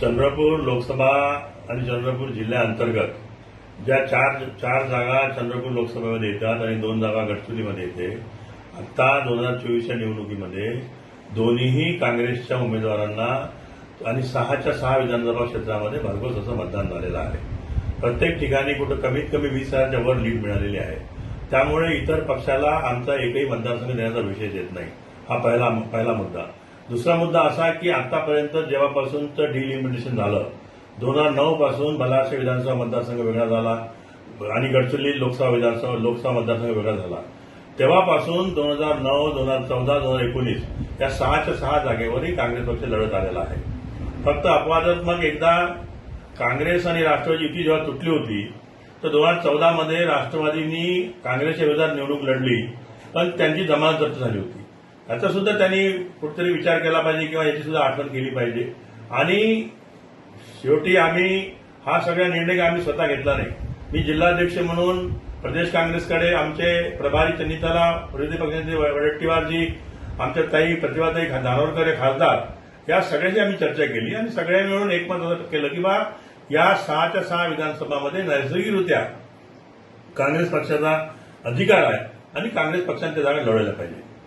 चंद्रपूर लोकसभा आणि चंद्रपूर जिल्ह्याअंतर्गत ज्या चार चार जागा चंद्रपूर लोकसभेमध्ये येतात आणि दोन जागा गडचिरोलीमध्ये येते आता दोन हजार चोवीसच्या निवडणुकीमध्ये दोन्हीही काँग्रेसच्या उमेदवारांना आणि सहाच्या सहा विधानसभा क्षेत्रामध्ये भरघोस असं मतदान झालेलं आहे. प्रत्येक ठिकाणी कुठं कमीत कमी वीस हजारच्या वर लीड मिळालेली आहे. त्यामुळे इतर पक्षाला आमचा एकही मतदारसंघ देण्याचा विषय येत नाही. हा पहिला पहिला मुद्दा. दुसरा मुद्दा असा की आतापर्यंत जेव्हापासूनचं डिलिमिटेशन झालं दोन हजार नऊ पासून बलाशे विधानसभा मतदारसंघ वेगळा झाला आणि गडचिरोली लोकसभा विधानसभा लोकसभा मतदारसंघ वेगळा झाला. तेव्हापासून दोन हजार नऊ दोन हजार चौदा दोन हजार एकोणीस या सहाच्या सहा जागेवरही काँग्रेस पक्ष लढत आलेला आहे. फक्त अपवादात्मक एकदा काँग्रेस आणि राष्ट्रवादी युती जेव्हा तुटली होती तर दोन हजार चौदामध्ये राष्ट्रवादींनी काँग्रेसच्या विरोधात निवडणूक लढली पण त्यांची जमानत जप्त झाली होती. याचा सुद्धा त्यांनी कुठेतरी विचार केला पाहिजे किंवा याची सुद्धा आठवण केली पाहिजे. आणि शेवटी आम्ही हा सगळा निर्णय आम्ही स्वतः घेतला नाही. मी जिल्हाध्यक्ष म्हणून प्रदेश काँग्रेसकडे आमचे प्रभारी चन्निताला विरोधी पक्षाचे वडट्टीवारजी आमच्या ताई प्रतिभाताई खा- धानोरकर हे खासदार या सगळ्यांची आम्ही चर्चा केली आणि सगळ्यांनी मिळून एकमत केलं की बा या सहाच्या सहा विधानसभामध्ये नैसर्गिकरित्या काँग्रेस पक्षाचा अधिकार आहे आणि काँग्रेस पक्षाने त्या जागा लढवल्या पाहिजे.